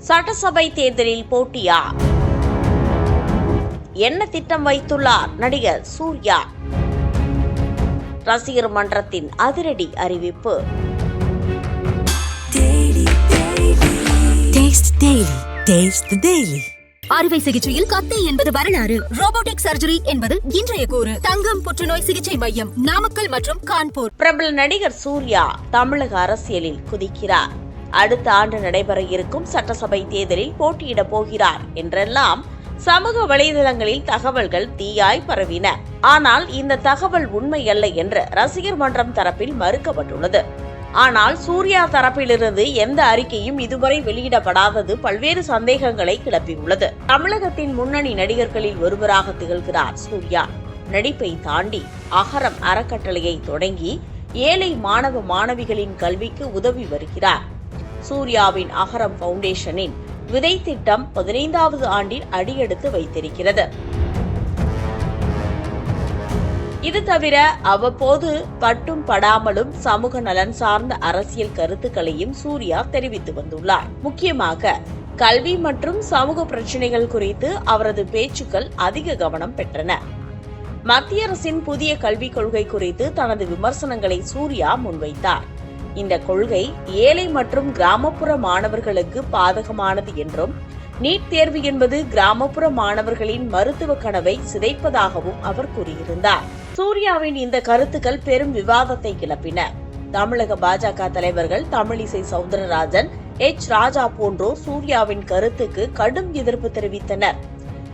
சட்டசபை தேர்தலில் போட்டியா? என்ன திட்டம் வைத்துள்ளார் நடிகர் சூர்யா? ரசிகர் மன்றத்தின் அதிரடி அறிவிப்பு. அறுவை சிகிச்சையில் கத்தை என்பது வரலாறு. ரோபோட்டிக் சர்ஜரி என்பது இன்றைய கூறு. தங்கம் புற்றுநோய் சிகிச்சை மையம் நாமக்கல் மற்றும் கான்பூர். பிரபல நடிகர் சூர்யா தமிழக அரசியலில் குதிக்கிறார். அடுத்த ஆண்டு நடைபெற இருக்கும் சட்டசபை தேர்தலில் போட்டியிடப் போகிறார் என்றெல்லாம் சமூக வலைதளங்களில் தகவல்கள் தீயாய் பரவின. ஆனால் இந்த தகவல் உண்மையல்ல என்று ரசிகர் மன்றம் தரப்பில் மறுக்கப்பட்டுள்ளது. ஆனால் சூர்யா தரப்பிலிருந்து எந்த அறிக்கையும் இதுவரை வெளியிடப்படாதது பல்வேறு சந்தேகங்களை கிளப்பியுள்ளது. தமிழகத்தின் முன்னணி நடிகர்களில் ஒருவராக திகழ்கிறார் சூர்யா. நடிப்பை தாண்டி அகரம் அறக்கட்டளையை தொடங்கி ஏழை மாணவ மாணவிகளின் கல்விக்கு உதவி வருகிறார். சூர்யாவின் அகரம் பவுண்டேஷனின் விதை திட்டம் பதினைந்தாவது ஆண்டில் அடியெடுத்து வைத்திருக்கிறது. இது தவிர அவ்வப்போது பட்டும் படாமலும் சமூக நலன் சார்ந்த அரசியல் கருத்துக்களையும் சூர்யா தெரிவித்து வந்துள்ளார். முக்கியமாக கல்வி மற்றும் சமூக பிரச்சினைகள் குறித்து அவரது பேச்சுக்கள் அதிக கவனம் பெற்றன. மத்திய அரசின் புதிய கல்விக் கொள்கை குறித்து தனது விமர்சனங்களை சூர்யா முன்வைத்தார். இந்த கொள்கை ஏழை மற்றும் கிராமப்புற மாணவர்களுக்கு பாதகமானது என்றும் நீட் தேர்வு என்பது கிராமப்புற மாணவர்களின் மருத்துவ கனவை சிதைப்பதாகவும் அவர் கூறியிருந்தார். சூர்யாவின் இந்த கருத்துக்கள் பெரும் விவாதத்தை கிளப்பின. தமிழக பாஜக தலைவர்கள் தமிழிசை சவுந்தரராஜன் எச். ராஜா போன்றோர் சூர்யாவின் கருத்துக்கு கடும் எதிர்ப்பு தெரிவித்தனர்.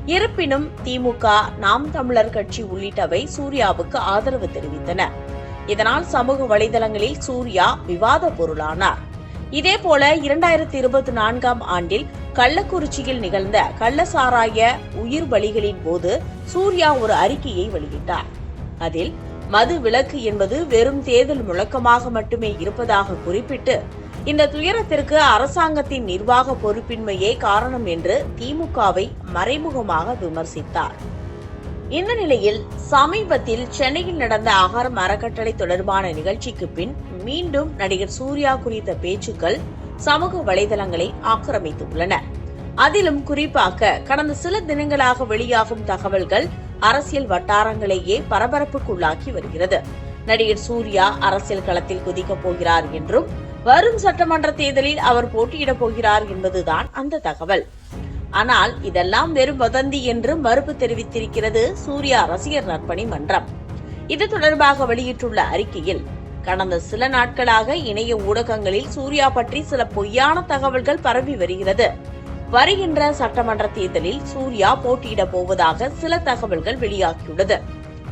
இருப்பினும் திமுக நாம் தமிழர் கட்சி உள்ளிட்டவை சூர்யாவுக்கு ஆதரவு தெரிவித்தன. இதனால் சமூக வலைதளங்களில் சூர்யா விவாத பொருளானார். இதேபோல இரண்டாயிரத்தி இருபத்தி நான்காம் ஆண்டில் கள்ளக்குறிச்சியில் நிகழ்ந்த கள்ளசாராய உயிர் பலிகளின் போது சூர்யா ஒரு அறிக்கையை வெளியிட்டார். அதில் மது விலக்கு என்பது வெறும் தேர்தல் முழக்கமாக மட்டுமே இருப்பதாக குறிப்பிட்டு இந்த துயரத்திற்கு அரசாங்கத்தின் நிர்வாக பொறுப்பின்மையே காரணம் என்று திமுகவை மறைமுகமாக விமர்சித்தார். இந்த நிலையில் சமீபத்தில் சென்னையில் நடந்த அகரம் அறக்கட்டளை தொடர்பான நிகழ்ச்சிக்கு பின் மீண்டும் நடிகர் சூர்யா குறித்த பேச்சுக்கள் சமூக வலைதளங்களை ஆக்கிரமித்துள்ளன. அதிலும் குறிப்பாக கடந்த சில தினங்களாக வெளியாகும் தகவல்கள் அரசியல் வட்டாரங்களையே பரபரப்புக்குள்ளாக்கி வருகிறது. நடிகர் சூர்யா அரசியல் களத்தில் குதிக்கப் போகிறார் என்றும் வரும் சட்டமன்ற தேர்தலில் அவர் போட்டியிடப் போகிறார் என்பதுதான் அந்த தகவல். ஆனால் இதெல்லாம் வெறும் வதந்தி என்று மறுப்பு தெரிவித்திருக்கிறது சூர்யா ரசிகர் நற்பணி மன்றம். இது தொடர்பாக வெளியிட்டுள்ள அறிக்கையில் கடந்த சில நாட்களாக இணைய ஊடகங்களில் சூர்யா பற்றி சில பொய்யான தகவல்கள் பரவி வருகிறது. வருகின்ற சட்டமன்ற தேர்தலில் சூர்யா போட்டியிடப் போவதாக சில தகவல்கள் வெளியாகியுள்ளது.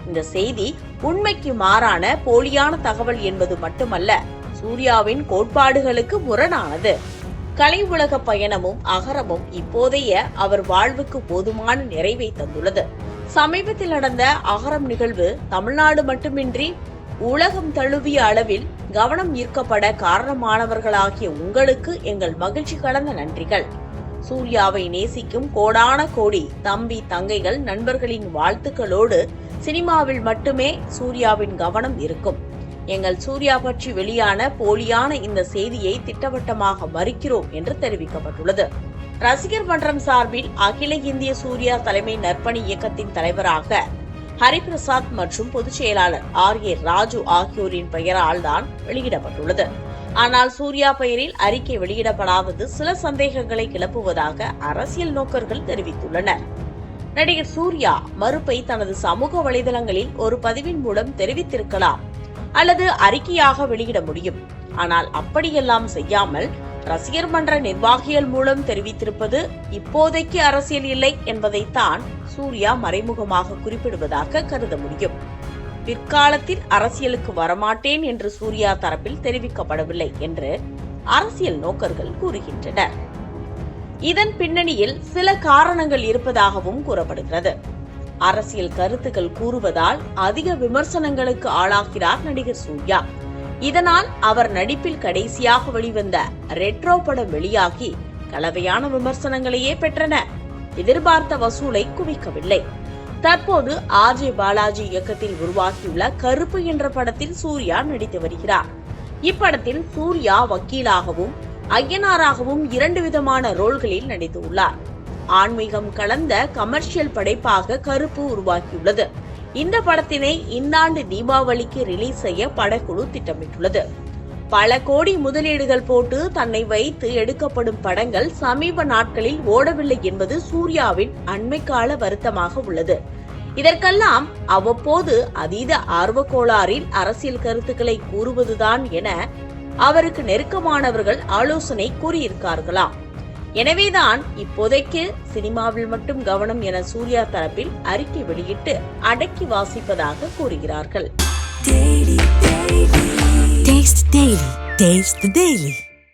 இந்த செய்தி உண்மைக்கு மாறான போலியான தகவல் என்பது மட்டுமல்ல சூர்யாவின் கோட்பாடுகளுக்கு முரணானது. கலை உலக பயணமும் அகரமும் இப்போதைய அவர் வாழ்வுக்கு போதுமான நிறைவை தந்துள்ளது. சமீபத்தில் நடந்த அகரம் நிகழ்வு தமிழ்நாடு மட்டுமின்றி உலகம் தழுவிய அளவில் கவனம் ஈர்க்கப்பட காரணமானவர்களாகிய உங்களுக்கு எங்கள் மகிழ்ச்சி கலந்த நன்றிகள். சூர்யாவை நேசிக்கும் கோடான கோடி தம்பி தங்கைகள் நண்பர்களின் வாழ்த்துக்களோடு சினிமாவில் மட்டுமே சூர்யாவின் கவனம் இருக்கும். எங்கள் சூர்யா பற்றி வெளியான போலியான இந்த செய்தியை திட்டவட்டமாக மறுக்கிறோம் என்று தெரிவிக்கப்பட்டுள்ளது. ரசிகர் மன்றம் சார்பில் அகில இந்திய சூர்யா தலைமை நற்பணி இயக்கத்தின் தலைவராக ஹரிபிரசாத் மற்றும் பொதுச் செயலாளர் ஆர் ஏ ராஜு ஆகியோரின் பெயரால் தான் வெளியிடப்பட்டுள்ளது. ஆனால் சூர்யா பெயரில் அறிக்கை வெளியிடப்படாதது சில சந்தேகங்களை கிளப்புவதாக அரசியல் நோக்கர்கள் தெரிவித்துள்ளனர். நடிகர் சூர்யா மறுப்பை தனது சமூக வலைதளங்களில் ஒரு பதிவின் மூலம் தெரிவித்திருக்கலாம். அல்லது அறிக்கையாக வெளியிட முடியும். ஆனால் அப்படியெல்லாம் செய்யாமல் ரசிகர் மன்ற நிர்வாகிகள் மூலம் தெரிவித்திருப்பது இப்போதைக்கு அரசியல் இல்லை என்பதைத்தான் சூர்யா மறைமுகமாக குறிப்பிடுவதாக கருத முடியும். பிற்காலத்தில் அரசியலுக்கு வரமாட்டேன் என்று சூர்யா தரப்பில் தெரிவிக்கப்படவில்லை என்று அரசியல் நோக்கர்கள் கூறுகின்றனர். இதன் பின்னணியில் சில காரணங்கள் இருப்பதாகவும் கூறப்படுகிறது. அரசியல் கருத்துக்கள் கூறுவதால் அதிக விமர்சனங்களுக்கு ஆளாகிறார் நடிகர் சூர்யா. இதனால் அவர் நடிப்பில் கடைசியாக வெளிவந்த ரெட்ரோ படம் வெளியாகி கலவையான விமர்சனங்களையே பெற்றன. எதிர்பார்த்த வசூலை குவிக்கவில்லை. தற்போது ஆர்ஜே பாலாஜி இயக்கத்தில் உருவாகியுள்ள கருப்பு என்ற படத்தில் சூர்யா நடித்து வருகிறார். இப்படத்தில் சூர்யா வக்கீலாகவும் ஐயனாராகவும் இரண்டு விதமான ரோல்களில் நடித்துள்ளார். ஆன்மீகம் கலந்த கமர்ஷியல் படைப்பாக கருப்பு உருவாக்கியுள்ளது இந்த படத்தினை இந்தாண்டு தீபாவளிக்கு ரிலீஸ் செய்ய படக்குழு திட்டமிட்டுள்ளது. பல கோடி முதலீடுகள் போட்டு தன்னை வைத்து எடுக்கப்படும் படங்கள் சமீப நாட்களில் ஓடவில்லை என்பது சூர்யாவின் அண்மைக்கால வருத்தமாக உள்ளது. இதற்கெல்லாம் அவ்வப்போது அதீத ஆர்வக்கோளாறில் அரசியல் கருத்துக்களை கூறுவதுதான் என அவருக்கு நெருக்கமானவர்கள் ஆலோசனை கூறியிருக்கார்களாம். எனவேதான் இப்போதைக்கு சினிமாவில் மட்டும் கவனம் என சூர்யா தரப்பில் அறிக்கை வெளியிட்டு அடக்கி வாசிப்பதாக கூறுகிறார்கள்.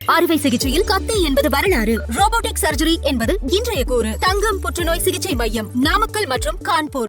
அறுவை சிகிச்சையில் கத்தை என்பது வரலாறு. ரோபோட்டிக் சர்ஜரி என்பது இன்றைய கூறு. தங்கம் புற்றுநோய் சிகிச்சை மையம் நாமக்கல் மற்றும் கான்பூர்.